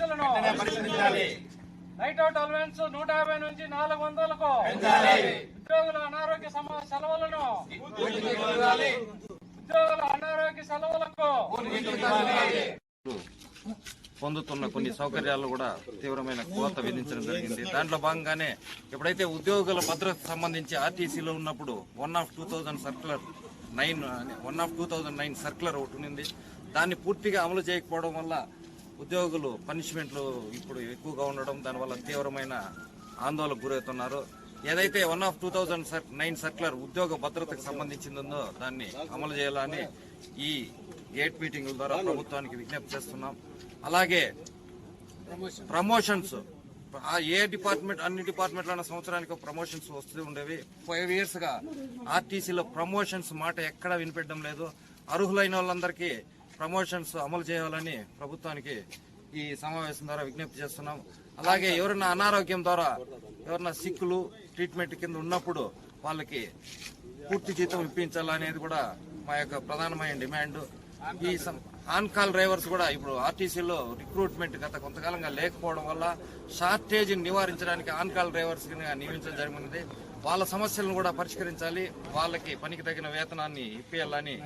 సమస్యలను night out allowance నూట యాభై నుంచి నాలుగు వందలకు ఉద్యోగుల అనారోగ్య సెలవులను ఉద్యోగుల అనారోగ్య సెలవులకు పొందుతున్న కొన్ని సౌకర్యాలు కూడా తీవ్రమైన కోత విధించడం జరిగింది. దాంట్లో భాగంగానే ఎప్పుడైతే ఉద్యోగుల భద్రతకు సంబంధించి ఆర్టీసీలో ఉన్నప్పుడు one of two thousand circular nine one of two thousand nine circular ఒకటి ఉంది దాన్ని పూర్తిగా అమలు చేయకపోవడం వల్ల ఉద్యోగులు పనిష్మెంట్లు ఇప్పుడు ఎక్కువగా ఉండడం దానివల్ల తీవ్రమైన ఆందోళనకు గురవుతున్నారు. ఏదైతే one of two thousand nine circular ఉద్యోగ భద్రతకు సంబంధించిందో దాన్ని అమలు చేయాలని ఈ గేట్ మీటింగుల ద్వారా ప్రభుత్వానికి విజ్ఞప్తి చేస్తున్నాం. అలాగే ప్రమోషన్స్ ఆ ఏ డిపార్ట్మెంట్ అన్ని డిపార్ట్మెంట్లోనే సంవత్సరానికి ప్రమోషన్స్ వస్తూ ఉండేవి. ఫైవ్ ఇయర్స్గా ఆర్టీసీలో ప్రమోషన్స్ మాట ఎక్కడా వినిపెట్టడం లేదు. అర్హులైన వాళ్ళందరికీ ప్రమోషన్స్ అమలు చేయాలని ప్రభుత్వానికి ఈ సమావేశం ద్వారా విజ్ఞప్తి చేస్తున్నాం. అలాగే ఎవరైనా అనారోగ్యం ద్వారా ఎవరైనా సిక్కులు ట్రీట్మెంట్ కింద ఉన్నప్పుడు వాళ్ళకి పూర్తి జీతం ఇప్పించాలనేది కూడా మా యొక్క ప్రధానమైన డిమాండ్. ఈ సం- ఆన్ కాల్ డ్రైవర్స్ కూడా ఇప్పుడు ఆర్టీసీలో రిక్రూట్మెంట్ గత కొంతకాలంగా లేకపోవడం వల్ల షార్టేజ్ నివారించడానికి ఆన్ కాల్ డ్రైవర్స్ నియమించడం జరిగినది వాళ్ళ సమస్యలను కూడా పరిష్కరించాలి. వాళ్ళకి పనికి తగిన వేతనాన్ని ఇప్పించాలని